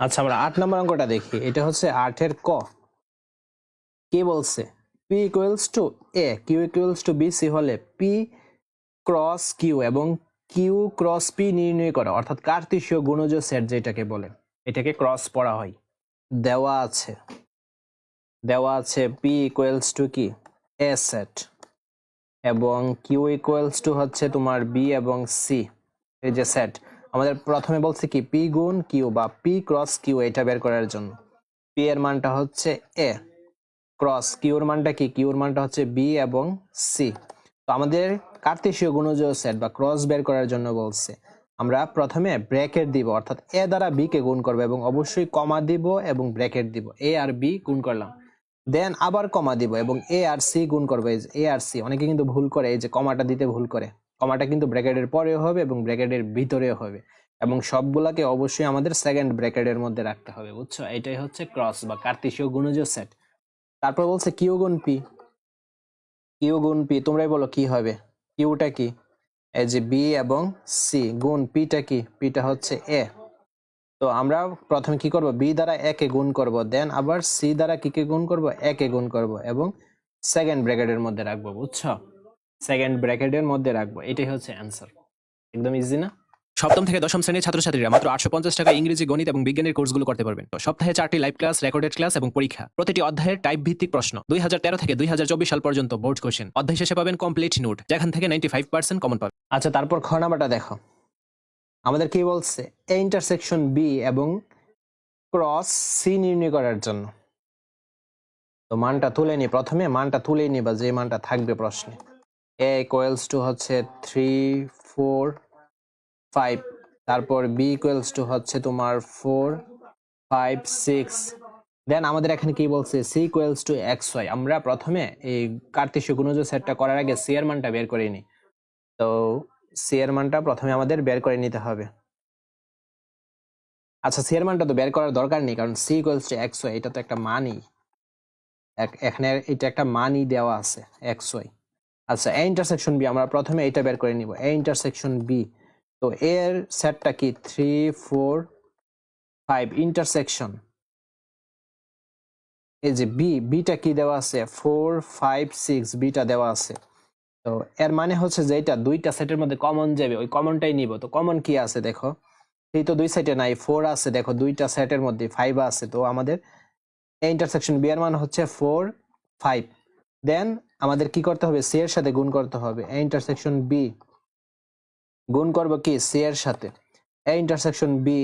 আচ্ছা আমরা আট নম্বর অঙ্কটা দেখি। এটা হচ্ছে আটের ক। কে বলছে? P equals to A Q equals to B C হলে পি ক্রস কিউ এবং কিউ ক্রস পি নির্ণয় করা। অর্থাৎ কার্তিসীয় গুণজ সেট যেটাকে বলে। এটাকে ক্রস পড়া হয়। দেওয়া আছে। দেওয়া আছে পি ইকুয়ালস টু কি? এ সেট এবং কিউ ইকুয়ালস টু হচ্ছে তোমার বি এবং সি এই যে সেট আমাদের প্রথমে বলছে কি, পি গুণ কিউ বা পি ক্রস কিউ এটা বের করার জন্য। পি এর মানটা হচ্ছে এ। ক্রস কিউর মানটা কি? কিউর মানটা হচ্ছে বি এবং সি। তো আমাদের কার্তেশীয় গুণজ সেট বা ক্রস বের করার জন্য বলছে, আমরা প্রথমে ব্র্যাকেট দিব, অর্থাৎ এ দ্বারা বি কে গুণ করব এবং অবশ্যই কমা দিব এবং ব্র্যাকেট দিব। এ আর বি গুণ করলাম। দেন আবার কমা দিব এবং এ আর সি গুণ করব। এ আর সি, অনেকে কিন্তু ভুল করে, এই যে কমাটা দিতে ভুল করে। কমাটা কিন্তু ব্র্যাকেটের পরেও হবে এবং ব্র্যাকেটের ভিতরেও হবে। এবং সবগুলাকে অবশ্যই আমাদের সেকেন্ড ব্র্যাকেটের মধ্যে রাখতে হবে, বুঝছ? এটাই হচ্ছে ক্রস বা কার্তেশীয় গুণজ সেট তারপর বলছে কিউ গুণ পি। কিউ গুণ পি, তোমরাই বলো কি হবে? কিউটা কি? এই যে বি এবং সি গুণ পিটা কি? পিটা হচ্ছে এ। তো আমরা প্রথমে কি করব? বি দ্বারা এ কে গুণ করব দেন আবার সি দ্বারা কি কে গুণ করব? এ কে গুণ করব এবং সেকেন্ড ব্র্যাকেটের মধ্যে রাখব, বুঝছ? সেকেন্ড ব্র্যাকেটের মধ্যে রাখব। এটাই হচ্ছে অ্যান্সার একদম ইজি না? সপ্তম থেকে দশম শ্রেণির ছাত্রছাত্রীরা মাত্র আটশো পঞ্চাশ টাকা ইংরেজি, গণিত এবং বিজ্ঞানের কোর্সগুলো করতে পারবেন। সপ্তাহে চারটি লাইভ ক্লাস রেকর্ডেড ক্লাস এবং পরীক্ষা। প্রতিটি অধ্যায়ের টাইপ ভিত্তিক প্রশ্ন। দুই হাজার তেরো থেকে দুই হাজার চব্বিশ সাল পর্যন্ত বোর্ড কোশ্চেন অধ্যায় শেষে পাবেন কমপ্লিট নোট যেখান থেকে নাইনটি ফাইভ পার্সেন্ট কমন পাবেন। আচ্ছা তারপর খ নাম্বারটা দেখো। আমাদের কি বলছে? এ ইন্টারসেকশন বি এবং ক্রস সি নির্ণয় করার জন্য। তো মানটা তুলে নি। প্রথমে মানটা তুলে নিবা যে মানটা থাকবে প্রশ্নে। এ ইকুয়ালস টু হচ্ছে থ্রি ফোর ফাইভ তারপর বি ইকুয়ালস টু হচ্ছে তোমার ফোর ফাইভ সিক্স দেন আমাদের এখানে কি বলছে? C equals to X Y আমরা প্রথমে এই কার্তেশীয় গুণজ সেটটা করার আগে সি এর মানটা বের করে নিই তো সি এর মানটা প্রথমে আমাদের বের করে নিতে হবে। আচ্ছা সি এর মানটা তো বের করার দরকার নেই, কারণ C equals to X Y এটা তো একটা মানই। এখানে এটা একটা মানই দেওয়া আছে এক্স ওয়াই আচ্ছা এ ইন্টারসেকশন বি আমরা প্রথমে এটা বের করে নিব। এ ইন্টারসেকশন বি তো এর সেটটা কি? থ্রি ফোর ফাইভ ইন্টারসেকশন এই যে বি বিটা কি দেওয়া আছে? ফোর ফাইভ সিক্স বিটা দেওয়া আছে। তো এর মানে হচ্ছে যে এটা দুইটা সেটের মধ্যে কমন যাবে, ওই কমনটাই নিব। তো কমন কি আছে দেখো? এই তো দুই সাইডে নাই ফোর আছে। দেখো, দুইটা সেটের মধ্যে ফাইভ আছে। তো আমাদের এই ইন্টারসেকশন বি এর মান হচ্ছে ফোর ফাইভ দেন আমাদের কি করতে হবে? সি এর সাথে গুণ করতে হবে। এই ইন্টারসেকশন বি গুণ করব কি? সি এর সাথে। এ ইন্টারসেকশন বি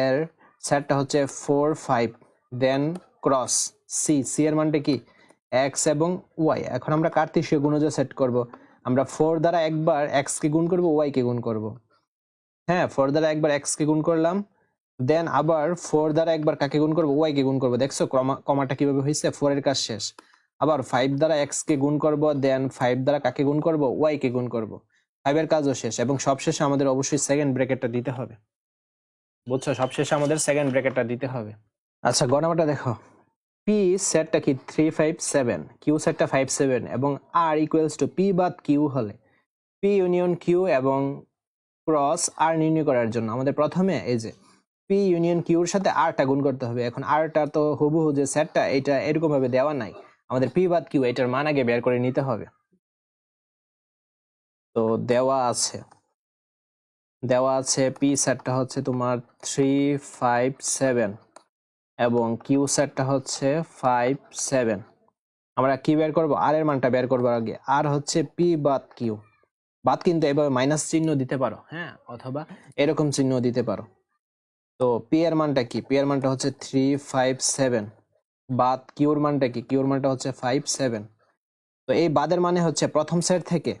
এর সেটটা হচ্ছে four five then cross C C এর মানটা কি? এক্স এবং ওয়াই এখন আমরা কার্তিসীয় গুণজ সেট করব? আমরা ফোর দ্বারা একবার এক্স কে গুণ করব ওয়াই কে গুণ করব। হ্যাঁ ফোর দ্বারা একবার এক্স কে গুণ করলাম দেন আবার ফোর দ্বারা একবার কাকে গুণ করব? ওয়াই কে গুণ করব। দেখছ কমা কমাটা কীভাবে হয়েছে ফোর এর কাজ শেষ। আবার ফাইভ দ্বারা এক্স কে গুণ করব দেন ফাইভ দ্বারা কাকে গুণ করব? ওয়াই কে গুণ করব। ফাইভ এর কাজও শেষ, এবং সবশেষে আমাদের অবশ্যই সেকেন্ড ব্র্যাকেটটা দিতে হবে। বুঝছ? সবশেষে আমাদের সেকেন্ড ব্র্যাকেটটা দিতে হবে। আচ্ছা গণনাটা দেখো। পি সেটটা কি থ্রি ফাইভ সেভেন কিউ সেটটা ফাইভ সেভেন এবং আর ইকুয়ালস টু পি বাদ কিউ হলে। পি ইউনিয়ন কিউ এবং ক্রস আর নির্ণয় করার জন্য আমাদের প্রথমে এই যে পি ইউনিয়ন কিউর সাথে আরটা গুণ করতে হবে। এখন আরটা তো হুবহু যে সেটটা এটা এরকমভাবে দেওয়া নাই। আমাদের পি বাদ কিউ এটার মান আগে বের করে নিতে হবে। তো দেওয়া আছে। দেওয়া আছে পি সেটটা হচ্ছে তোমার থ্রি ফাইভ সেভেন এবং কিউ সেটটা হচ্ছে ফাইভ সেভেন আমরা কি বের করব? আর এর মানটা বের করবার আগে। আর হচ্ছে পি বাদ কিউ বাদ কিন্তু এভাবে মাইনাস চিহ্ন দিতে পারো হ্যাঁ? অথবা এরকম চিহ্ন দিতে পারো। তো পি এর মানটা কি? পি এর মানটা হচ্ছে থ্রি ফাইভ সেভেন বাদ কিউর মানটা কি? কিউর মানটা হচ্ছে ফাইভ সেভেন তো এই বাদের মানে হচ্ছে প্রথম সেট থেকে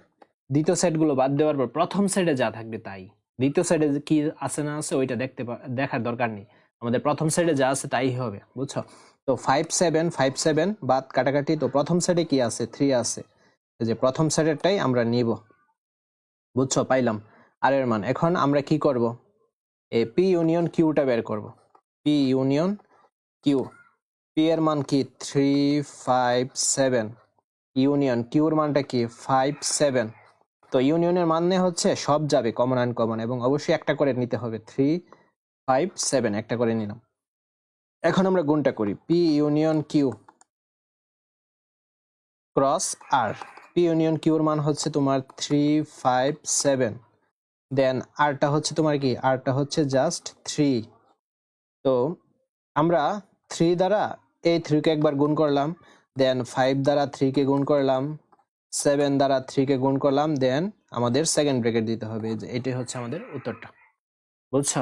দ্বিতীয় সেটগুলো বাদ দেওয়ার পর প্রথম সেটে যা থাকবে তাই। দ্বিতীয় সেটে কি আছে না আছে ওইটা দেখতে দেখার দরকার নেই। আমাদের প্রথম সেটে যা আছে তাই হবে, বুঝছ? তো ফাইভ সেভেন ফাইভ সেভেন বাদ কাটাকাটি, তো প্রথম সেটে কি আছে? থ্রি আছে। যে প্রথম সেটেরটাই আমরা নিব। বুঝছ? পাইলাম। আর এর মান, এখন আমরা কি করব? এ পি ইউনিয়ন কিউটা বের করব। পি ইউনিয়ন কিউ পি এর মান কি? থ্রি ফাইভ সেভেন ইউনিয়ন, কিউর মানটা কি? ফাইভ সেভেন তো ইউনিয়নের মানে হচ্ছে সব যাবে কমন অ্যান্ড কমন এবং অবশ্যই একটা করে নিতে হবে। থ্রি ফাইভ সেভেন একটা করে নিলাম। এখন আমরা গুণটা করি। P union Q cross R. P union কিউর মান হচ্ছে তোমার থ্রি ফাইভ সেভেন দেন আরটা হচ্ছে তোমার কি? আরটা হচ্ছে জাস্ট থ্রি তো আমরা থ্রি দ্বারা এই থ্রিকে একবার গুণ করলাম দেন ফাইভ দ্বারা থ্রিকে গুণ করলাম সেভেন দ্বারা থ্রিকে গুণ করলাম দেন আমাদের সেকেন্ড ব্রেকেট দিতে হবে। এটাই হচ্ছে আমাদের উত্তরটা। বুঝছ?